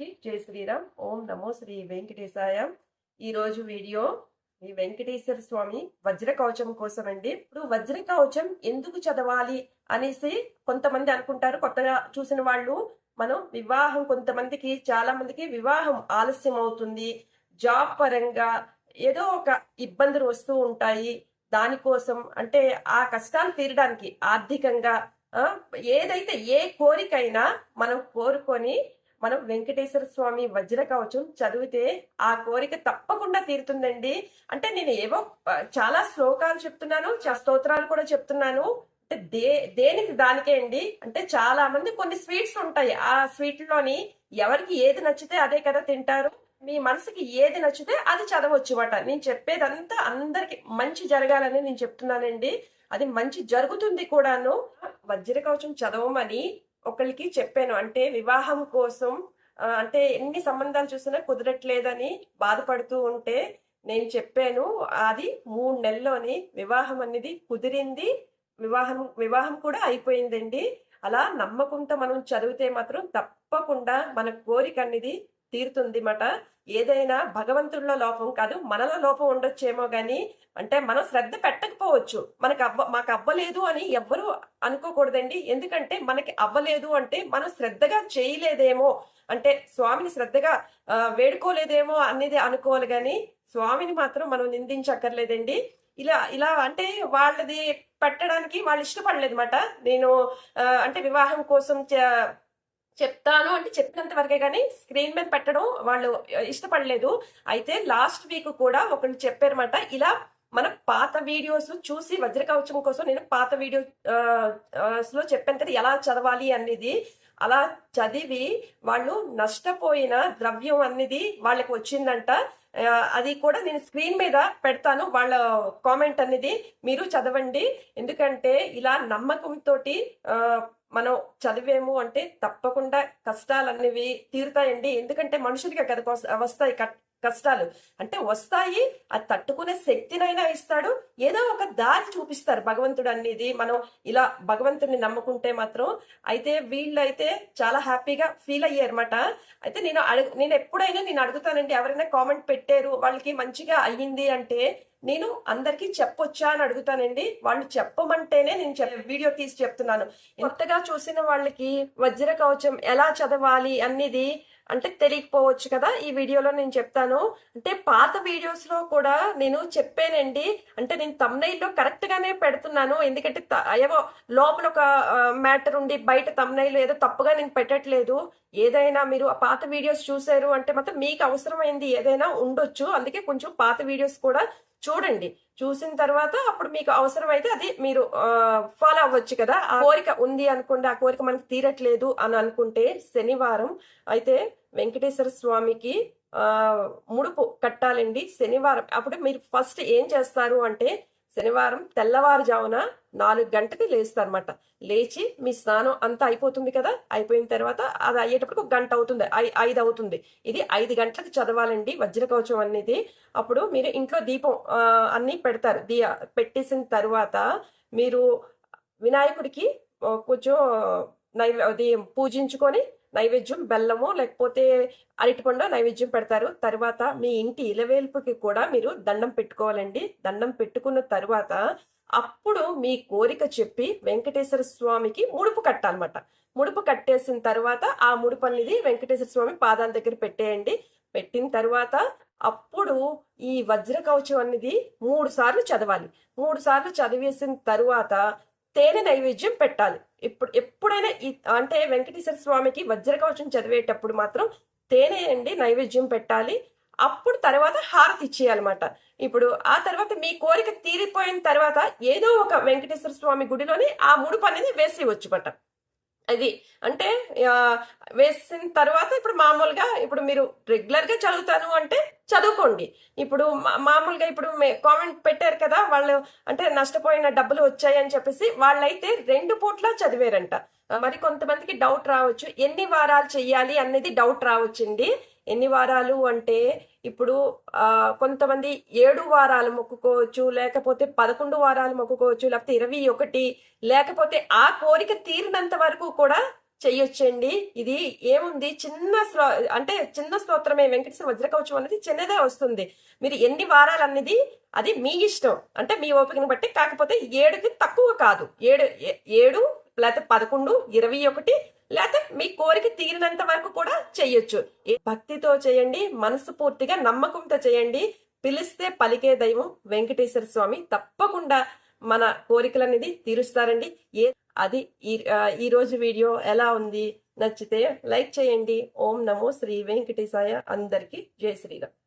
అందరికీ జై శ్రీరామ్. ఓం నమో శ్రీ వెంకటేశాయ. ఈ రోజు వీడియో ఈ వెంకటేశ్వర స్వామి వజ్ర కవచం కోసం అండి ఇప్పుడు వజ్ర కవచం ఎందుకు చదవాలి అనేసి కొంతమంది అనుకుంటారు. కొత్తగా చూసిన వాళ్ళు మనం వివాహం కొంతమందికి చాలా మందికి వివాహం ఆలస్యం అవుతుంది. జాబ్ పరంగా ఏదో ఒక ఇబ్బందులు వస్తూ ఉంటాయి. దానికోసం అంటే ఆ కష్టాలు తీరడానికి ఆర్థికంగా ఏదైతే ఏ కోరికైనా మనం కోరుకొని మనం వెంకటేశ్వర స్వామి వజ్ర కవచం చదివితే ఆ కోరిక తప్పకుండా తీరుతుందండి. అంటే నేను ఏవో చాలా శ్లోకాలు చెప్తున్నాను స్తోత్రాలు కూడా చెప్తున్నాను. అంటే దే దేనికి దానికే అండి? అంటే చాలా మంది కొన్ని స్వీట్స్ ఉంటాయి. ఆ స్వీట్లోని ఎవరికి ఏది నచ్చితే అదే కదా తింటారు. మీ మనసుకి ఏది నచ్చితే అది చదవచ్చు అట. నేను చెప్పేదంతా అందరికి మంచి జరగాలని నేను చెప్తున్నానండి. అది మంచి జరుగుతుంది కూడాను. వజ్ర కవచం చదవమని ఒకరికి చెప్పాను. అంటే వివాహం కోసం అంటే ఎన్ని సంబంధాలు చూసినా కుదరట్లేదని బాధపడుతూ ఉంటే నేను చెప్పాను. అది మూడు నెలల్లోని వివాహం అనేది కుదిరింది. వివాహం వివాహం కూడా అయిపోయిందండి. అలా నమ్మకంతో మనం చదివితే మాత్రం తప్పకుండా మన కోరిక అనేది తీరుతుంది మాట ఏదైనా భగవంతుడిలో లోపం కాదు మనలో లోపం ఉండొచ్చేమో కానీ అంటే మనం శ్రద్ధ పెట్టకపోవచ్చు. మనకు అవ్వ మాకు అవ్వలేదు అని ఎవ్వరూ అనుకోకూడదండి. ఎందుకంటే మనకి అవ్వలేదు అంటే మనం శ్రద్ధగా చేయలేదేమో. అంటే స్వామిని శ్రద్ధగా వేడుకోలేదేమో అనేది అనుకోవాలి కానీ స్వామిని మాత్రం మనం నిందించక్కర్లేదండి. ఇలా ఇలా అంటే వాళ్ళది పెట్టడానికి వాళ్ళు ఇష్టపడలేదు అనమాట నేను అంటే వివాహం కోసం చెప్తాను అంటే చెప్పినంత వరకే కానీ స్క్రీన్ మీద పెట్టడం వాళ్ళు ఇష్టపడలేదు. అయితే లాస్ట్ వీక్ కూడా ఒకరు చెప్పారన్నమాట ఇలా మన పాత వీడియోస్ చూసి వజ్రకవచం కోసం నేను పాత వీడియోస్లో చెప్పాను కదా ఎలా చదవాలి అనేది అలా చదివి వాళ్ళు నష్టపోయిన ద్రవ్యం అనేది వాళ్ళకి వచ్చిందంట. అది కూడా నేను స్క్రీన్ మీద పెడతాను వాళ్ళ కామెంట్ అనేది మీరు చదవండి. ఎందుకంటే ఇలా నమ్మకంతో మనం చదివేము అంటే తప్పకుండా కష్టాలు అనేవి తీరుతాయండి. ఎందుకంటే మనుషులకి కదా వస్తాయి కట్- కష్టాలు. అంటే వస్తాయి అది తట్టుకునే శక్తినైనా ఇస్తాడు. ఏదో ఒక దారి చూపిస్తారు భగవంతుడు అనేది మనం ఇలా భగవంతుడిని నమ్ముకుంటే మాత్రం అయితే వీళ్ళైతే చాలా హ్యాపీగా ఫీల్ అయ్యారన్నమాట. అయితే నేను అడుగు నేను ఎప్పుడైనా నేను అడుగుతానండి ఎవరైనా కామెంట్ పెట్టారు వాళ్ళకి మంచిగా అయ్యింది అంటే నేను అందరికీ చెప్పొచ్చా అని అడుగుతానండి. వాళ్ళు చెప్పమంటేనే నేను వీడియో తీసి చెప్తున్నాను. కొత్తగా చూసిన వాళ్ళకి వజ్ర కవచం ఎలా చదవాలి అనేది అంటే తెలియకపోవచ్చు కదా ఈ వీడియోలో నేను చెప్తాను. అంటే పాత వీడియోస్లో కూడా నేను చెప్పానండి. అంటే నేను తమ్నైల్లో కరెక్ట్ గానే పెడుతున్నాను. ఎందుకంటే త- ఏవో లోపల ఒక మ్యాటర్ ఉండి బయట తమ్నైల్ ఏదో తప్పుగా నేను పెట్టట్లేదు. ఏదైనా మీరు ఆ పాత వీడియోస్ చూసారు అంటే మాత్రం మీకు అవసరమైంది ఏదైనా ఉండొచ్చు. అందుకే కొంచెం పాత వీడియోస్ కూడా చూడండి. చూసిన తర్వాత అప్పుడు మీకు అవసరమైతే అది మీరు ఫాలో అవ్వచ్చు కదా. ఆ కోరిక ఉంది అనుకోండి ఆ కోరిక మనకి తీరట్లేదు అని అనుకుంటే శనివారం అయితే వెంకటేశ్వర స్వామికి ఆ ముడుపు కట్టాలండి శనివారం. అప్పుడు మీరు ఫస్ట్ ఏం చేస్తారు అంటే శనివారం తెల్లవారుజామున నాలుగు గంటకి లేస్తారనమాట లేచి మీ స్నానం అంతా అయిపోతుంది కదా? అయిపోయిన తర్వాత అది అయ్యేటప్పుడు ఒక గంట అవుతుంది. ఐ- ఐదు అవుతుంది. ఇది ఐదు గంటలకు చదవాలండి. వజ్ర కవచం అనేది. అప్పుడు మీరు ఇంట్లో దీపం అన్నీ అన్ని పెడతారు. దీ పెట్టేసిన తర్వాత మీరు వినాయకుడికి కొంచెం నైవే అది పూజించుకొని నైవేద్యం బెల్లము లేకపోతే అరటిపండు నైవేద్యం పెడతారు. తర్వాత మీ ఇంటి ఇలవేల్పుకి కూడా మీరు దండం పెట్టుకోవాలండి. దండం పెట్టుకున్న తర్వాత అప్పుడు మీ కోరిక చెప్పి వెంకటేశ్వర స్వామికి ముడుపు కట్టాలన్నమాట. ముడుపు కట్టేసిన తర్వాత ఆ ముడుపు అనేది వెంకటేశ్వర స్వామి పాదాల దగ్గర పెట్టేయండి. పెట్టిన తర్వాత అప్పుడు ఈ వజ్ర కవచం అనేది మూడు సార్లు చదవాలి. మూడు సార్లు చదివేసిన తరువాత తేనె నైవేద్యం పెట్టాలి. ఇప్పుడు ఎప్పుడైనా ఈ- అంటే వెంకటేశ్వర స్వామికి వజ్రకవచం చదివేటప్పుడు మాత్రం తేనె అండి నైవేద్యం పెట్టాలి. అప్పుడు తర్వాత హారతి ఇచ్చేయాలన్నమాట. ఇప్పుడు ఆ తర్వాత మీ కోరిక తీరిపోయిన తర్వాత ఏదో ఒక వెంకటేశ్వర స్వామి గుడిలోని ఆ ముడుపు అనేది వేసి వచ్చుమాట అది అంటే వేసిన తర్వాత ఇప్పుడు మామూలుగా ఇప్పుడు మీరు రెగ్యులర్గా చదువుతాను అంటే చదువుకోండి. ఇప్పుడు మా- మామూలుగా ఇప్పుడు కామెంట్ పెట్టారు కదా వాళ్ళు అంటే నష్టపోయిన డబ్బులు వచ్చాయని చెప్పేసి వాళ్ళైతే రెండు పూట్ల చదివారంట. మరి కొంతమందికి డౌట్ రావచ్చు ఎన్ని వారాలు చెయ్యాలి అనేది డౌట్ రావచ్చండి. ఎన్ని వారాలు అంటే ఇప్పుడు కొంతమంది ఏడు వారాలు మొక్కుకోవచ్చు లేకపోతే పదకొండు వారాలు మొక్కుకోవచ్చు లేకపోతే ఇరవై ఒకటి లేకపోతే ఆ కోరిక తీరినంత వరకు కూడా చెయ్యొచ్చండి. ఇది ఏముంది? చిన్న శ్లో అంటే చిన్న స్తోత్రమే. వెంకటేశ్వర వజ్రకవచం అనేది చిన్నదే వస్తుంది. మీరు ఎన్ని వారాలు అనేది అది మీ ఇష్టం. అంటే మీ ఓపికను బట్టి కాకపోతే ఏడుకి తక్కువ కాదు. ఏడు ఏ- ఏడు లేకపోతే పదకొండు ఇరవై ఒకటి లేకపోతే మీ కోరిక తీరినంత వరకు కూడా చెయ్యొచ్చు. ఏ- భక్తితో చేయండి మనసు పూర్తిగా నమ్మకంతో చేయండి. పిలిస్తే పలికే దైవం వెంకటేశ్వర స్వామి. తప్పకుండా మన కోరికలు అనేది తీరుస్తారండి. ఏ అది ఈ ఈ రోజు వీడియో ఎలా ఉంది నచ్చితే లైక్ చేయండి. ఓం నమో శ్రీ వెంకటేశాయ. అందరికీ జై శ్రీరామ్.